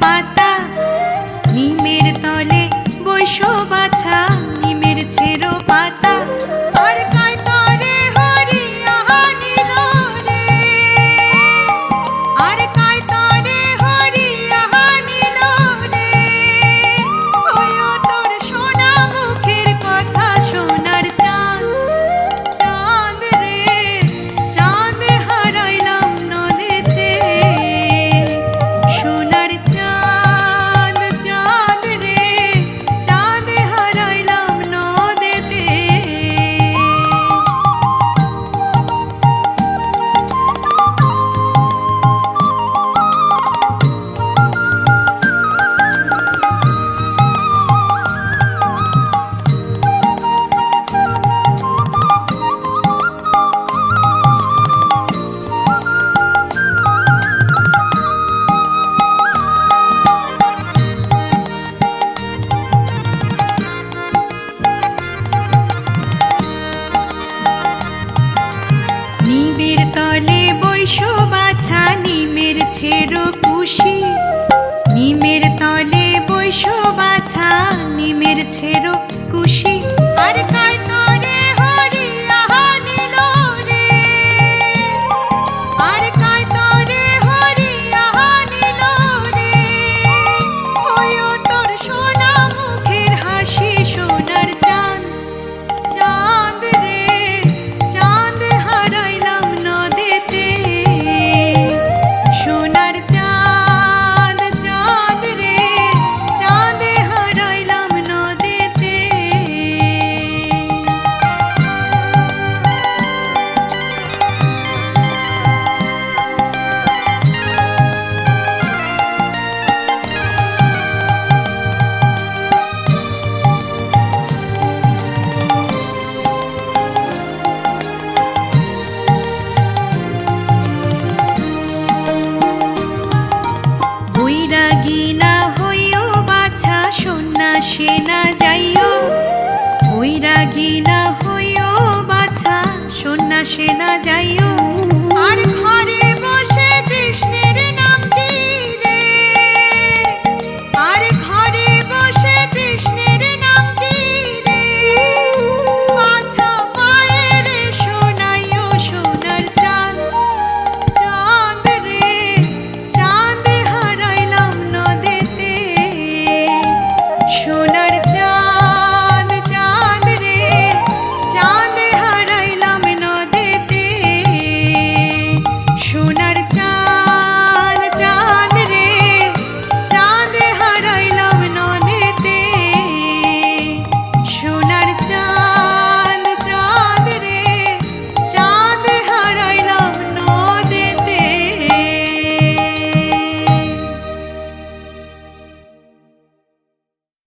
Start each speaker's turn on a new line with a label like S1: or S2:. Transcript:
S1: পাতা নিমের তলে বৈশ বাছা নি গাছের কুশি নিমের তলে বৈশ বাছা নিমের ছেড়ো কুশি। আসে না যাইও। বৈরাগী না হইও বাছা সন্ন্যাসে না যাইও। আর